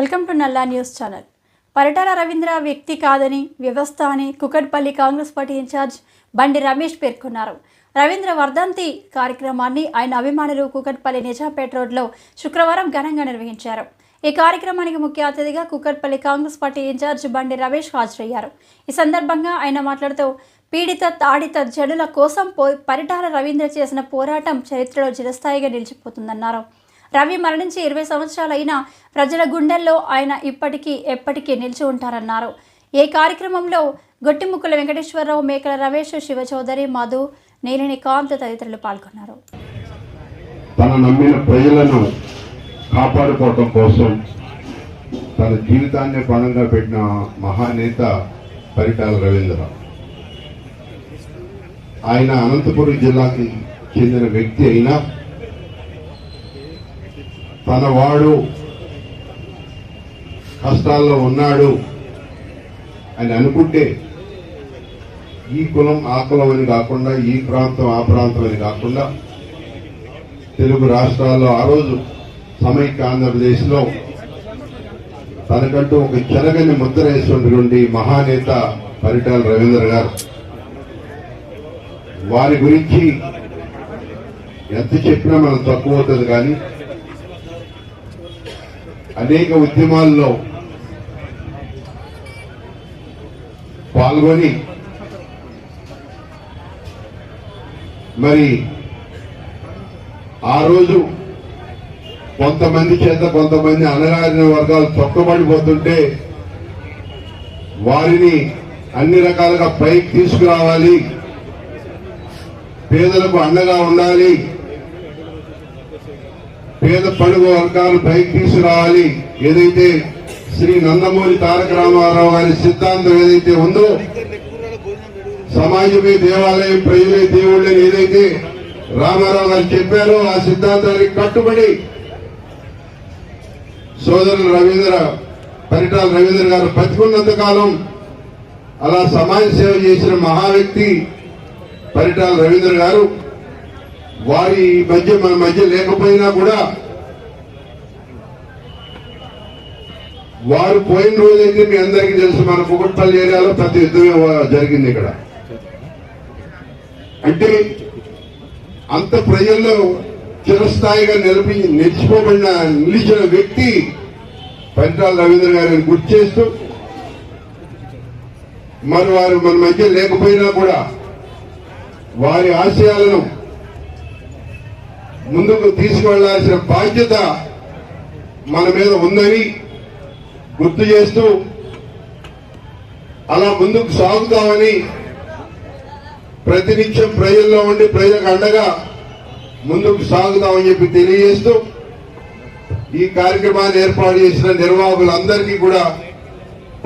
Welcome to Nalla news channel. Paritala Ravindra వ్యక్తి కాదని వ్యవస్థ అని కుకట్పల్లి కాంగ్రెస్ పార్టీ ఇన్ఛార్జ్ బండి రమేష్ పేర్కొన్నారు. రవీంద్ర వర్ధంతి కార్యక్రమాన్ని ఆయన అభిమానులు కుకట్పల్లి నిజాంపేట రోడ్లో శుక్రవారం ఘనంగా నిర్వహించారు. ఈ కార్యక్రమానికి ముఖ్య అతిథిగా కుకట్పల్లి కాంగ్రెస్ పార్టీ ఇన్ఛార్జ్ బండి రమేష్ హాజరయ్యారు. ఈ సందర్భంగా ఆయన మాట్లాడుతూ పీడిత తాడిత జనుల కోసం పో పరిటాల రవీంద్ర చేసిన పోరాటం చరిత్రలో చిరస్థాయిగా నిలిచిపోతుందన్నారు. రవి మరణించి ఇరవై సంవత్సరాలైనా ప్రజల గుండెల్లో ఆయన ఇప్పటికీ ఎప్పటికీ నిలిచి ఉంటారన్నారు. ఏ కార్యక్రమంలో గొట్టిముక్కుల వెంకటేశ్వరరావు మేకల రమేష్ శివచౌదరి మధు నేలిని కాంత్ తదితరులు పాల్గొన్నారు. తన నమ్మిన ప్రజలను కాపాడుకోవటం కోసం తన జీవితాన్ని పణంగా పెట్టిన మహానేత పరిటాల రవీంద్ర ఆయన అనంతపురం జిల్లాకి చెందిన వ్యక్తి అయినా తనవాడు కష్టాల్లో ఉన్నాడు అని అనుకుంటే ఈ కులం ఆ కులం అని కాకుండా ఈ ప్రాంతం ఆ ప్రాంతం అని కాకుండా తెలుగు రాష్ట్రాల్లో ఆ రోజు సమైక్య ఆంధ్రప్రదేశ్లో తనకంటూ ఒక చెరగని ముద్ర వేసినటువంటి మహానేత పరిటాల రవీంద్ర గారు. వారి గురించి ఎంత చెప్పినా మనం తక్కువ అవుతుంది కానీ అనేక ఉద్యమాల్లో పాల్గొని మరి ఆ రోజు కొంతమంది చేత కొంతమంది అనగారిన వర్గాలు తొక్కబడిపోతుంటే వారిని అన్ని రకాలుగా పైకి తీసుకురావాలి. పేదలకు అండగా ఉండాలి. పేద పడుగు వర్గాలు పైకి తీసుకురావాలి. ఏదైతే శ్రీ నందమూరి తారక రామారావు గారి సిద్ధాంతం ఏదైతే ఉందో సమాజమే దేవాలయం ప్రజలే దేవుళ్ళని ఏదైతే రామారావు గారు చెప్పారో ఆ సిద్ధాంతానికి కట్టుబడి సోదరులు రవీంద్ర పరిటాల రవీంద్ర గారు బతికున్నంత కాలం అలా సమాజ సేవ చేసిన మహా వ్యక్తి పరిటాల రవీంద్ర గారు వారి మధ్య మన మధ్య లేకపోయినా కూడా వారు పోయిన రోజైతే మీ అందరికీ తెలుసు మన కుకట్పల్లి ఏరియాలో పెద్ద యుద్ధమే జరిగింది ఇక్కడ. అంటే అంత ప్రజల్లో చిరస్థాయిగా నిలిపి నిలిచిపోబడిన నిలిచిన వ్యక్తి పంచాల రవీంద్ర గారిని గుర్తు చేస్తూ మరి వారు మన మధ్య లేకపోయినా కూడా వారి ఆశయాలను ముందుకు తీసుకువెళ్ళాల్సిన బాధ్యత మన మీద ఉందని గుర్తు చేస్తూ అలా ముందుకు సాగుతామని ప్రతినిత్యం ప్రజల్లో ఉండి ప్రజలకు అండగా ముందుకు సాగుతామని చెప్పి తెలియజేస్తూ ఈ కార్యక్రమాన్ని ఏర్పాటు చేసిన నిర్వాహకులందరికీ కూడా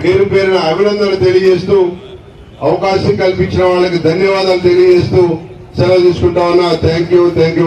పేరు పేరున అభినందనలు తెలియజేస్తూ అవకాశం కల్పించిన వాళ్ళకి ధన్యవాదాలు తెలియజేస్తూ సెలవు తీసుకుంటా ఉన్నా. Thank you thank you